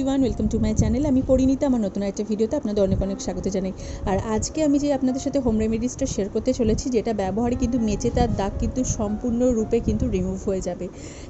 Everyone welcome to my channel আমি পরিণীতা, আমার নতুন একটা ভিডিওতে আপনাদের অনেক অনেক স্বাগত জানাই। আর আজকে আমি যে আপনাদের সাথে হোম রেমেডিসটা শেয়ার করতে চলেছি, যেটা ব্যবহারে কিন্তু মেচে তার দাগ কিন্তু সম্পূর্ণরূপে কিন্তু রিমুভ হয়ে যাবে।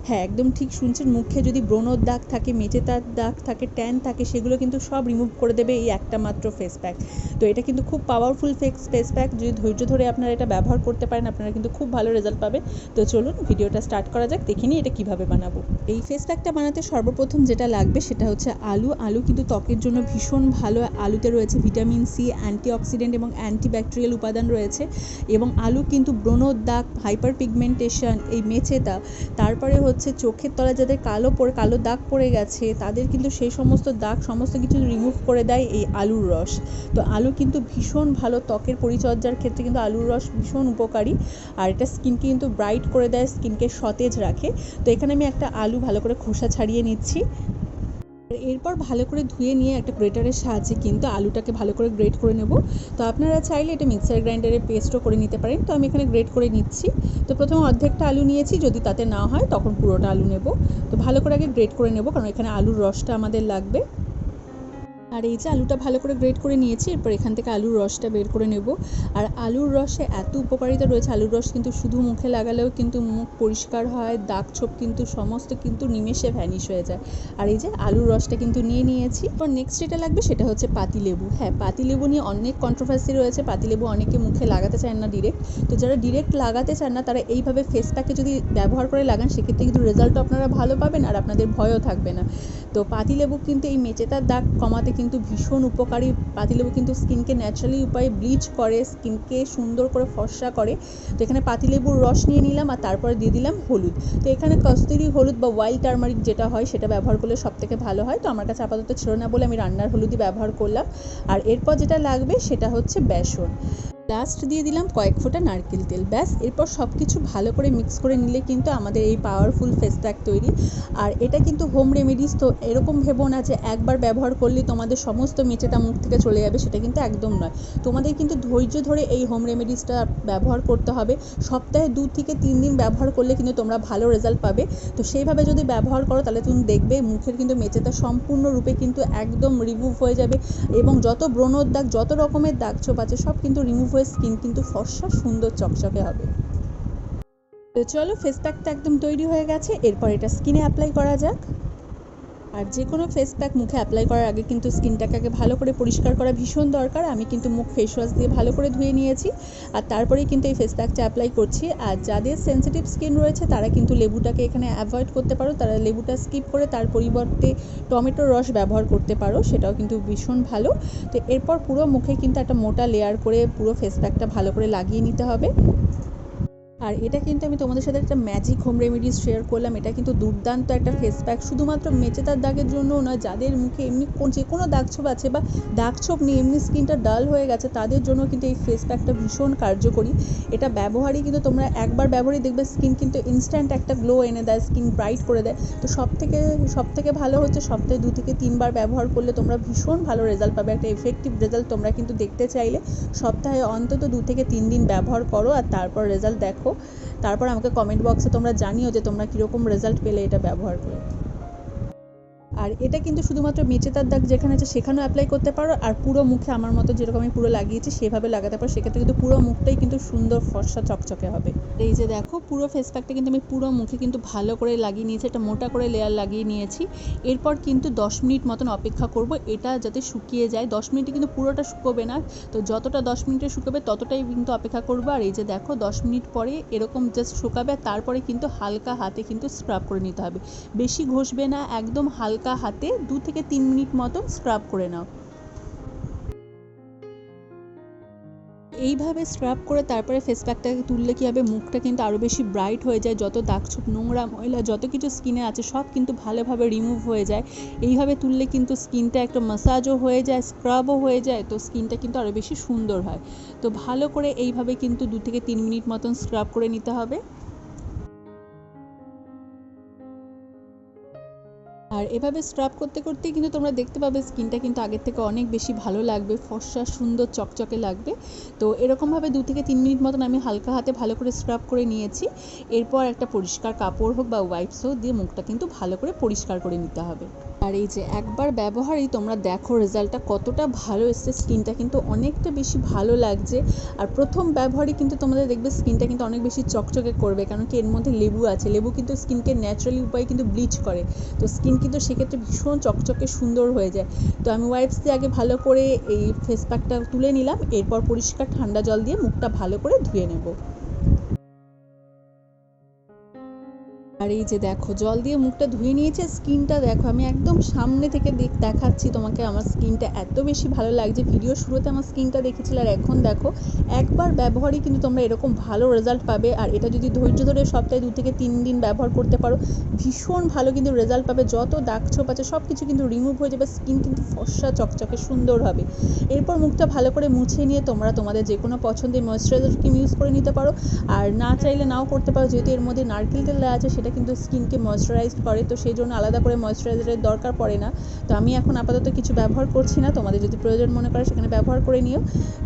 হ্যাঁ একদম ঠিক শুনছেন, মুখে যদি ব্রণর দাগ থাকে, মেচে তার দাগ থাকে ট্যান থাকে, সেগুলো কিন্তু সব রিমুভ করে দেবে এই একটা মাত্র ফেস প্যাক তো এটা কিন্তু খুব পাওয়ারফুল ফেস ফেস প্যাক যদি ধৈর্য ধরে আপনারা এটা ব্যবহার করতে পারেন, আপনারা কিন্তু খুব ভালো রেজাল্ট পাবেন। তো চলুন ভিডিওটা স্টার্ট করা যাক, দেখে নিই এটা কীভাবে বানাবো। এই ফেস প্যাকটা বানাতে সর্বপ্রথম যেটা লাগবে, সেটা হচ্ছে আলু আলু কিন্তু ত্বকের জন্য ভীষণ ভালো। আলুতে রয়েছে ভিটামিন সি, অ্যান্টিঅক্সিডেন্ট এবং অ্যান্টিব্যাকটেরিয়াল উপাদান রয়েছে এবং আলু কিন্তু ব্রণর দাগ হাইপার পিগমেন্টেশন এই মেচেতা তারপরে হচ্ছে চোখের তলায় যাদের কালো পড়ে কালো দাগ পড়ে গেছে, তাদের কিন্তু সেই সমস্ত দাগ, সমস্ত কিছু রিমুভ করে দেয় এই আলুর রস। তো আলু কিন্তু ভীষণ ভালো ত্বকের পরিচর্যার ক্ষেত্রে কিন্তু আলুর রস ভীষণ উপকারী। আর এটা স্কিনকে কিন্তু ব্রাইট করে দেয়, স্কিনকে সতেজ রাখে। তো এখানে আমি একটা আলু ভালো করে খোসা ছাড়িয়ে নিচ্ছি। এরপর ভালো করে ধুয়ে নিয়ে একটা গ্রেটারের সাহায্যে কিন্তু আলুটাকে ভালো করে গ্রেট করে নেব। তো আপনারা চাইলে এটা মিক্সার গ্রাইন্ডারে পেস্টও করে নিতে পারেন। তো আমি এখানে গ্রেট করে নিচ্ছি। তো প্রথমে অর্ধেকটা আলু নিয়েছি। যদি তাতে না হয় তখন পুরোটা আলু নেব। তো ভালো করে আগে গ্রেট করে নেব, কারণ এখানে আলুর রসটা আমাদের লাগবে। আর এই যে আলুটা ভালো করে গ্রেট করে নিয়েছি, এরপর এখান থেকে আলুর রসটা বের করে নেব। আর আলুর রসে এত উপকারিতা রয়েছে, আলুর রস কিন্তু শুধু মুখে লাগালেও কিন্তু মুখ পরিষ্কার হয়, দাগ ছোপ কিন্তু সমস্ত কিন্তু নিমেষে ভ্যানিশ হয়ে যায়। আর এই যে আলুর রসটা কিন্তু নিয়ে নিয়েছি। এরপর নেক্সট যেটা লাগবে সেটা হচ্ছে পাতিলেবু। হ্যাঁ পাতিলেবু নিয়ে অনেক কন্ট্রোভার্সি রয়েছে, পাতিলেবু অনেকে মুখে লাগাতে চান না ডিরেক্ট তো যারা ডিরেক্ট লাগাতে চান না, তারা এইভাবে ফেস প্যাকে যদি ব্যবহার করে লাগান, সেক্ষেত্রে কিন্তু রেজাল্টও আপনারা ভালো পাবেন আর আপনাদের ভয়ও থাকবে না। তো পাতিলেবু কিন্তু এই মেচেতার দাগ কমাতে কিন্তু ভীষণ উপকারী। পাতিলেবু কিন্তু স্কিনকে ন্যাচারালি উপায়ে ব্লিচ করে, স্কিনকে সুন্দর করে ফর্সা করে। তো এখানে পাতিলেবুর রস নিয়ে নিলাম আর তারপরে দিয়ে দিলাম হলুদ। তো এখানে কস্তুরি হলুদ বা ওয়াইল্ড টার্মারিক যেটা হয় সেটা ব্যবহার করলে সব থেকে ভালো হয়। তো আমার কাছে আপাতত ছিল না বলে আমি রান্নার হলুদই ব্যবহার করলাম। আর এরপর যেটা লাগবে সেটা হচ্ছে বেসন। লাস্ট দিয়ে দিলাম, কয়েক ফোঁটা নারকেল তেল, ব্যাস। এরপর সব কিছু ভালো করে মিক্স করে নিলে কিন্তু আমাদের এই পাওয়ারফুল ফেস প্যাক তৈরি। আর এটা কিন্তু হোম রেমেডিস তো এরকম ভেবো না যে একবার ব্যবহার করলে তোমাদের সমস্ত মেচেটা মুখ থেকে চলে যাবে, সেটা কিন্তু একদম নয়। তোমাদের কিন্তু ধৈর্য ধরে এই হোম রেমেডিসটা ব্যবহার করতে হবে। সপ্তাহে দু থেকে তিন দিন ব্যবহার করলে কিন্তু তোমরা ভালো রেজাল্ট পাবে। তো সেইভাবে যদি ব্যবহার করো, তাহলে তুমি দেখবে মুখের কিন্তু মেচেটা সম্পূর্ণরূপে কিন্তু একদম রিমুভ হয়ে যাবে। এবং যত ব্রণর দাগ, যত রকমের দাগ ছোপ আছে, সব কিন্তু রিমুভ হয়ে স্কিন, কিন্তু ফর্সা, সুন্দর চকচকে হবে। তো চলো ফেস প্যাকটা একদম তৈরি হয়ে গেছে। এরপর এটা স্কিনে অ্যাপ্লাই করা যাক। আর যে কোনো ফেস প্যাক মুখে অ্যাপ্লাই করার আগে কিন্তু স্কিনটাকে আগে ভালো করে পরিষ্কার করা ভীষণ দরকার। আমি কিন্তু মুখ ফেস ওয়াশ দিয়ে ভালো করে ধুয়ে নিয়েছি। আর তারপরেই কিন্তু এই ফেস প্যাকটা অ্যাপ্লাই করছি। আর যাদের সেন্সিটিভ স্কিন রয়েছে, তারা কিন্তু লেবুটাকে এখানে অ্যাভয়েড করতে পারো। তারা লেবুটা স্কিপ করে তার পরিবর্তে টমেটোর রস ব্যবহার করতে পারো। সেটাও কিন্তু ভীষণ ভালো। তো এরপর পুরো মুখে কিন্তু একটা মোটা লেয়ার করে পুরো ফেস প্যাকটা ভালো করে লাগিয়ে নিতে হবে। আর এটা কিন্তু আমি তোমাদের সাথে একটা ম্যাজিক হোম রেমেডিস শেয়ার করলাম। এটা কিন্তু দুর্দান্ত একটা ফেস প্যাক শুধুমাত্র মেচেতার দাগের জন্য নয়, যাদের মুখে এমনি যে কোনো দাগ ছোপ আছে বা দাগ ছোপ নিয়ে এমনি স্কিনটা ডাল হয়ে গেছে, তাদের জন্য কিন্তু এই ফেস প্যাকটা ভীষণ কার্যকরী। এটা ব্যবহারই কিন্তু তোমরা একবার ব্যবহারই দেখবে স্কিন কিন্তু ইনস্ট্যান্ট একটা গ্লো এনে দেয় স্কিন ব্রাইট করে দেয়। তো সব থেকে সব থেকে ভালো হচ্ছে সপ্তাহে দু থেকে তিনবার ব্যবহার করলে তোমরা ভীষণ ভালো রেজাল্ট পাবে। একটা এফেক্টিভ রেজাল্ট তোমরা কিন্তু দেখতে চাইলে। সপ্তাহে অন্তত দু থেকে তিন দিন ব্যবহার করো আর তারপর রেজাল্ট দেখো। তারপর আমাকে কমেন্ট বক্সে তোমরা জানিও যে তোমরা কীরকম রেজাল্ট পেলে এটা ব্যবহার করে। আর এটা কিন্তু শুধুমাত্র মেচেতার দাগ যেখানে আছে সেখানেও অ্যাপ্লাই করতে পারো, আর পুরো মুখে আমার মতো যেরকম আমি পুরো লাগিয়েছি সেভাবে লাগাতে পারো। সেক্ষেত্রে কিন্তু পুরো মুখটাই কিন্তু সুন্দর ফর্সা চকচকে হবে। এই যে দেখো, পুরো ফেস প্যাকটা কিন্তু আমি পুরো মুখে কিন্তু ভালো করে লাগিয়ে নিয়েছি, একটা মোটা করে লেয়ার লাগিয়ে নিয়েছি। এরপর কিন্তু দশ মিনিট মতন অপেক্ষা করব, এটা যাতে শুকিয়ে যায়। দশ মিনিটে কিন্তু পুরোটা শুকোবে না, তো যতটা দশ মিনিটে শুকোবে ততটাই কিন্তু অপেক্ষা করব। আর এই যে দেখো, দশ মিনিট পরে এরকম জাস্ট শুকাবে আর তারপরে কিন্তু হালকা হাতে কিন্তু স্ক্রাব করে নিতে হবে। বেশি ঘষবে না, একদম হালকা হালকা হাতে দু থেকে তিন মিনিট মতন স্ক্রাব করে নাও। এইভাবে স্ক্রাব করে তারপরে ফেস প্যাকটাকে তুললে কী হবে? মুখটা কিন্তু আরও বেশি ব্রাইট হয়ে যায়। যত দাগছোপ নোংরা ময়লা, যত কিছু স্কিনে আছে, সব কিন্তু ভালোভাবে রিমুভ হয়ে যায়। এইভাবে তুললে কিন্তু স্কিনটা একটা মাসাজও হয়ে যায় স্ক্রাবও হয়ে যায়, তো স্কিনটা কিন্তু আরও বেশি সুন্দর হয়। তো ভালো করে এইভাবে কিন্তু দু থেকে তিন মিনিট মতন স্ক্রাব করে নিতে হবে। আর এভাবে স্ক্রাব করতে করতেই কিন্তু তোমরা দেখতে পাবে স্কিনটা কিন্তু আগের থেকে অনেক বেশি ভালো লাগবে, ফর্সা, সুন্দর, চকচকে লাগবে। তো এরকমভাবে দু থেকে তিন মিনিট মতন আমি হালকা হাতে ভালো করে স্ক্রাব করে নিয়েছি। এরপর একটা পরিষ্কার কাপড় হোক বা ওয়াইপস হোক দিয়ে মুখটা কিন্তু ভালো করে পরিষ্কার করে নিতে হবে। আর এই যে একবার ব্যবহারই তোমরা দেখো রেজাল্টটা কতটা ভালো এসছে, স্কিনটা কিন্তু অনেকটা বেশি ভালো লাগছে। আর প্রথম ব্যবহারই কিন্তু তোমাদের দেখবে স্কিনটা কিন্তু অনেক বেশি চকচকে করবে, কারণ কি এর মধ্যে লেবু আছে। লেবু কিন্তু স্কিনকে ন্যাচারালি উপায়ে কিন্তু ব্লিচ করে। তো স্কিন কিন্তু সেক্ষেত্রে ভীষণ চকচকে সুন্দর হয়ে যায়। তো আমি ওয়াইপস দিয়ে আগে ভালো করে এই ফেস প্যাকটা তুলে নিলাম, এরপর পরিষ্কার ঠান্ডা জল দিয়ে মুখটা ভালো করে ধুয়ে নেব। আর এই যে দেখো, জল দিয়ে মুখটা ধুয়ে নিয়েছে, স্কিনটা দেখো, আমি একদম সামনে থেকে দেখ দেখাচ্ছি তোমাকে আমার স্কিনটা। এত বেশি ভালো লাগছে ভিডিও শুরুতে আমার স্কিনটা দেখেছিলে আর এখন দেখো, একবার ব্যবহারই কিন্তু তোমরা এরকম ভালো রেজাল্ট পাবে। আর এটা যদি ধৈর্য ধরে সপ্তাহে দু থেকে তিন দিন ব্যবহার করতে পারো, ভীষণ ভালো কিন্তু রেজাল্ট পাবে। যত দাগ ছোপ আছে সব কিছু কিন্তু রিমুভ হয়ে যাবে স্কিন কিন্তু ফর্সা চকচকে সুন্দর হবে। এরপর মুখটা ভালো করে মুছে নিয়ে তোমরা তোমাদের যে কোনো পছন্দের ময়েশ্চারাইজার ক্রিম ইউজ করে নিতে পারো। আর না চাইলে নাও করতে পারো, যেহেতু এর মধ্যে নারকেল তেল আছে, সেটা কিন্তু স্কিনকে ময়েশ্চারাইজ করে, তো সেই জন্য আলাদা করে ময়েশ্চারাইজারের দরকার পড়ে না। তো আমি এখন আপাতত কিছু ব্যবহার করছি না। তোমাদের যদি প্রয়োজন মনে করে সেখানে ব্যবহার করে নিও।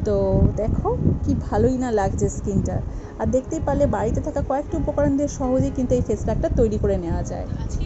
তো দেখো কি ভালোই না লাগছে স্কিনটা। আর দেখতেই পারলে বাড়িতে থাকা কয়েকটি উপকরণ দিয়ে সহজেই কিন্তু এই ফেস প্যাকটা তৈরি করে নেওয়া যায়। আজকে